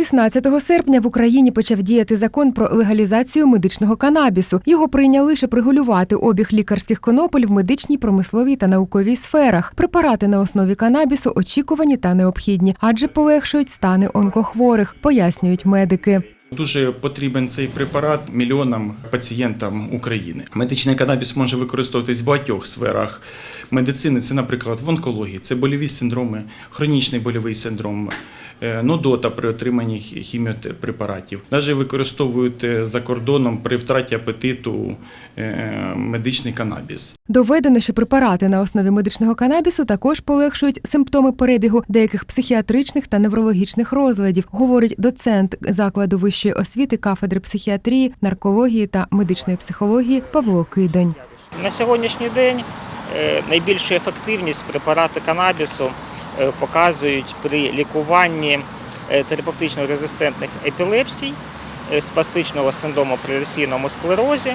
16 серпня в Україні почав діяти закон про легалізацію медичного канабісу. Його прийняли, щоб регулювати обіг лікарських конопель в медичній, промисловій та науковій сферах. Препарати на основі канабісу очікувані та необхідні, адже полегшують стани онкохворих, пояснюють медики. Дуже потрібен цей препарат мільйонам пацієнтам України. Медичний канабіс може використовуватись в багатьох сферах медицини. Це, наприклад, в онкології, це больові синдроми, хронічний больовий синдром, е, нудота при отриманні хіміопрепаратів. Навіть використовують е, за кордоном при втраті апетиту е, медичний канабіс. Доведено, що препарати на основі медичного канабісу також полегшують симптоми перебігу деяких психіатричних та неврологічних розладів, говорить доцент закладу вищої освіти кафедри психіатрії, наркології та медичної психології Павло Кидонь. На сьогоднішній день е, найбільшу ефективність препарати канабісу е, показують при лікуванні е, терапевтично резистентних епілепсій, спастичного синдрому при реційному склерозі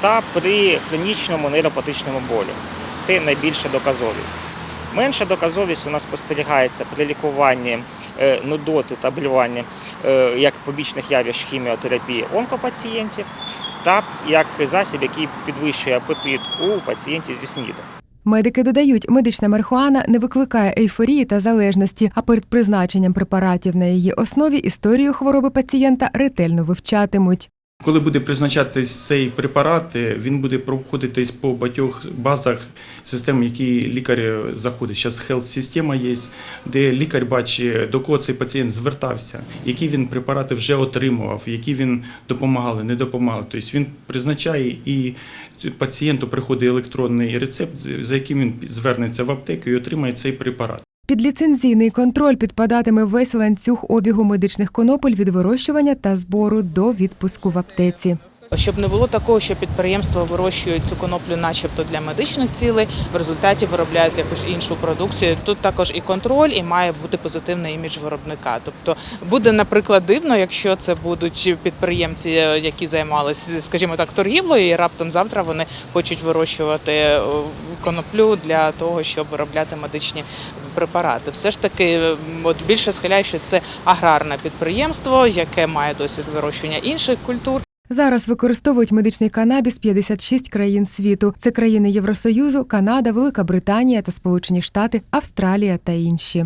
та при хронічному нейропатичному болі. Це найбільша доказовість. Менша доказовість у нас спостерігається при лікуванні е, нудоти та блювання е, як побічних явищ хіміотерапії онкопацієнтів та як засіб, який підвищує апетит у пацієнтів зі СНІДом. Медики додають, медична марихуана не викликає ейфорії та залежності, а перед призначенням препаратів на її основі історію хвороби пацієнта ретельно вивчатимуть. Коли буде призначатись цей препарат, е, він буде проходитись по багатьох базах систем, які лікар заходить. Зараз хелс-система є, де лікар бачить, до кого цей пацієнт звертався, які він препарати вже отримував, які він допомагали, не допомагали. Тобто він призначає і пацієнту приходить електронний рецепт, за яким він звернеться в аптеку і отримає цей препарат. Під ліцензійний контроль підпадатиме весь ланцюг обігу медичних конопель від вирощування та збору до відпуску в аптеці. Щоб не було такого, що підприємства вирощують цю коноплю, начебто для медичних цілей, в результаті виробляють якусь іншу продукцію. Тут також і контроль, і має бути позитивний імідж виробника. Тобто буде, наприклад, дивно, якщо це будуть підприємці, які займалися, скажімо так, торгівлею, і раптом завтра вони хочуть вирощувати е, коноплю для того, щоб виробляти медичні препарати. Все ж таки, от більше схиляю, що це аграрне підприємство, яке має досвід вирощування інших культур. Зараз використовують медичний канабіс 56 країн світу. Це країни Євросоюзу, Канада, Велика Британія та Сполучені Штати, Австралія та інші.